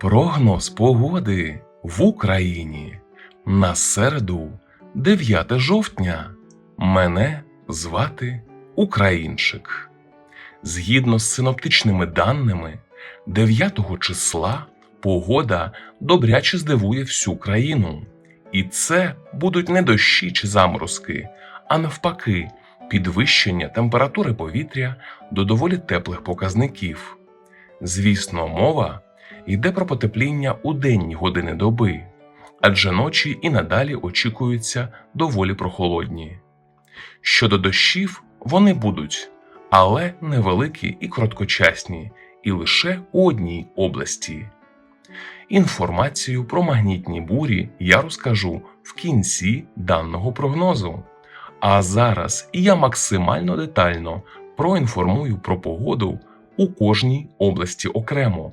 Прогноз погоди в Україні на середу, 9 жовтня. Мене звати Українчик. Згідно з синоптичними даними, 9 числа погода добряче здивує всю країну. І це будуть не дощі чи заморозки, а навпаки, підвищення температури повітря до доволі теплих показників. Звісно, мова йде про потепління у денні години доби, адже ночі і надалі очікуються доволі прохолодні. Щодо дощів, вони будуть, але невеликі і короткочасні, і лише у одній області. Інформацію про магнітні бурі я розкажу в кінці даного прогнозу. А зараз я максимально детально проінформую про погоду у кожній області окремо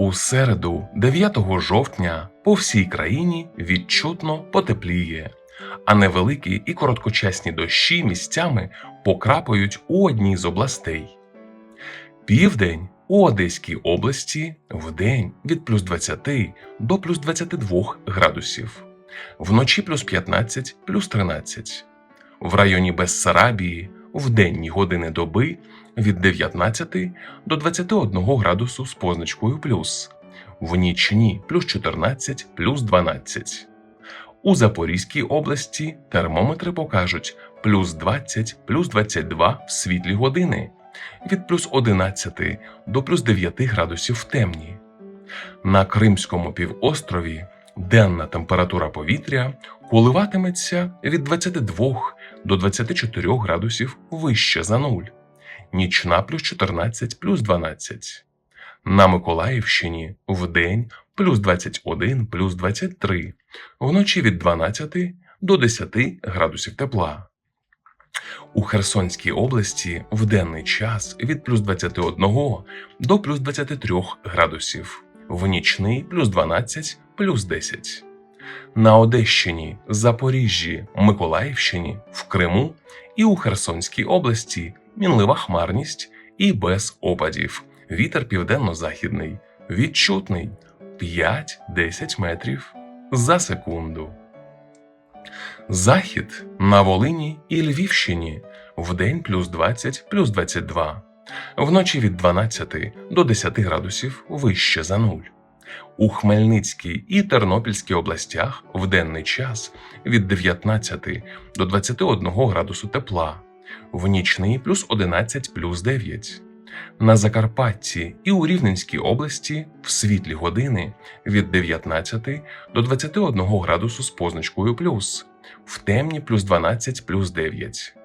У середу, 9 жовтня, по всій країні відчутно потепліє, а невеликі і короткочасні дощі місцями покрапають у одній з областей. Південь у Одеській області вдень від плюс 20 до плюс 22 градусів, вночі плюс 15 плюс 13. В районі Бессарабії в денні години доби від 19 до 21 градусу з позначкою плюс, в нічні плюс 14 плюс 12. У Запорізькій області термометри покажуть плюс 20 плюс 22 в світлі години, від плюс 11 до плюс 9 градусів в темні. На Кримському півострові денна температура повітря коливатиметься від 22 до 24 градусів вище за нуль, нічна плюс 14 плюс 12. На Миколаївщині вдень плюс 21 плюс 23, вночі від 12 до 10 градусів тепла. У Херсонській області в денний час від плюс 21 до плюс 23 градусів, в нічний плюс 12 плюс 10. На Одещині, Запоріжжі, Миколаївщині, в Криму і у Херсонській області мінлива хмарність і без опадів. Вітер південно-західний, відчутний 5-10 метрів за секунду. Захід на Волині і Львівщині вдень плюс 20 плюс 22, вночі від 12 до 10 градусів вище за нуль. У Хмельницькій і Тернопільській областях в денний час від 19 до 21 градусу тепла, в нічний плюс 11 плюс 9. На Закарпатті і у Рівненській області в світлі години від 19 до 21 градусу з позначкою плюс, в темні плюс 12 плюс 9.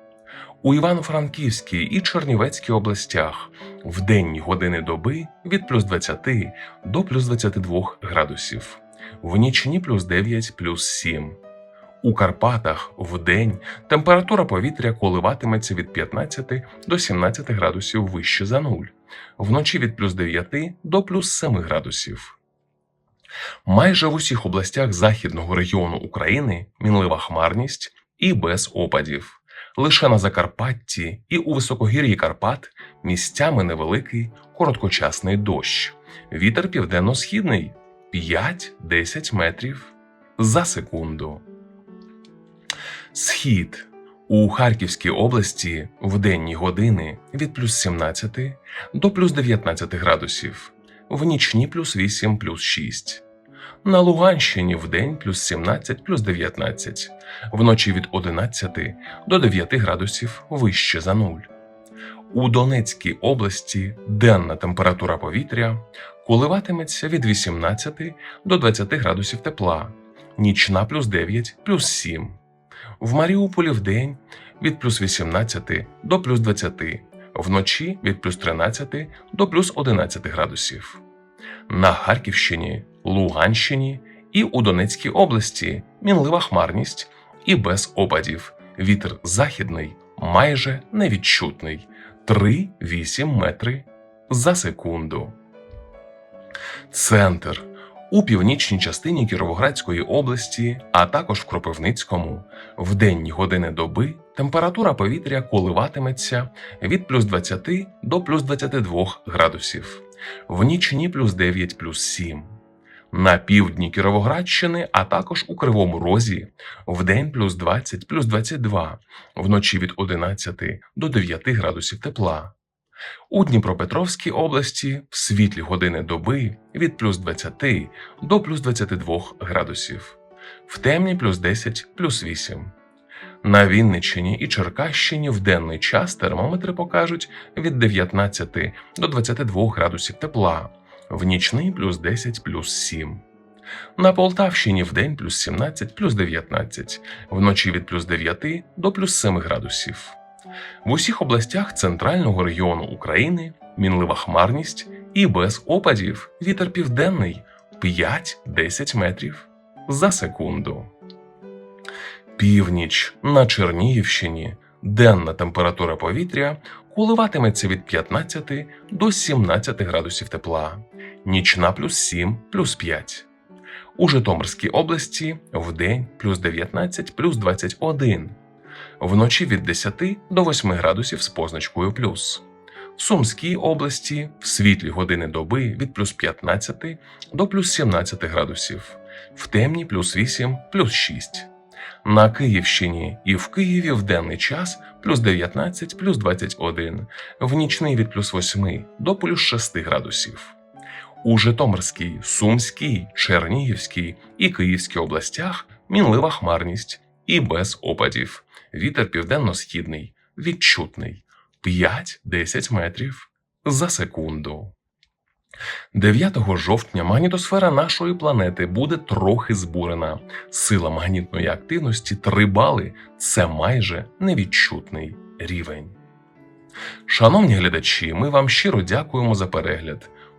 У Івано-Франківській і Чернівецькій областях в денні години доби від плюс 20 до плюс 22 градусів, в нічні плюс 9 плюс 7. У Карпатах в день температура повітря коливатиметься від 15 до 17 градусів вище за нуль, вночі від плюс 9 до плюс 7 градусів. Майже в усіх областях західного регіону України мінлива хмарність і без опадів. Лише на Закарпатті і у високогір'ї Карпат місцями невеликий короткочасний дощ. Вітер південно-східний 5-10 метрів за секунду. Схід у Харківській області в денні години від плюс 17 до плюс 19 градусів, в нічні плюс 8 плюс 6. На Луганщині вдень плюс 17 плюс 19, вночі від 11 до 9 градусів вище за нуль. У Донецькій області денна температура повітря коливатиметься від 18 до 20 градусів тепла, нічна плюс 9 плюс 7. В Маріуполі вдень від плюс 18 до плюс 20, вночі від плюс 13 до плюс 11 градусів. На Харківщині, Луганщині і у Донецькій області мінлива хмарність і без опадів. Вітер західний майже невідчутний 3-8 метри за секунду. Центр у північній частині Кіровоградської області, а також в Кропивницькому, в денні години доби температура повітря коливатиметься від плюс 20 до плюс 22 градусів, в нічні плюс 9 плюс 7. На півдні Кіровоградщини, а також у Кривому Розі, в день плюс 20 плюс 22, вночі від 11 до 9 градусів тепла. У Дніпропетровській області в світлі години доби від плюс 20 до плюс 22 градусів, в темні плюс 10 плюс 8. На Вінниччині і Черкащині в денний час термометри покажуть від 19 до 22 градусів тепла, в нічний плюс 10 плюс 7. На Полтавщині в день плюс 17 плюс 19, вночі від плюс 9 до плюс 7 градусів. В усіх областях центрального регіону України мінлива хмарність і без опадів вітер південний 5-10 метрів за секунду. Північ на Чернігівщині денна температура повітря коливатиметься від 15 до 17 градусів тепла, нічна плюс 7 плюс 5. У Житомирській області вдень плюс 19 плюс 21 вночі від 10 до 8 градусів з позначкою плюс. В Сумській області в світлі години доби від плюс 15 до плюс 17 градусів, в темні плюс 8 плюс 6. На Київщині і в Києві в денний час плюс 19 плюс 21, в нічний від плюс 8 до плюс 6 градусів. У Житомирській, Сумській, Чернігівській і Київській областях мінлива хмарність і без опадів. Вітер південно-східний, відчутний 5-10 метрів за секунду. 9 жовтня магнітосфера нашої планети буде трохи збурена. Сила магнітної активності 3 бали це майже невідчутний рівень. Шановні глядачі, ми вам щиро дякуємо за перегляд.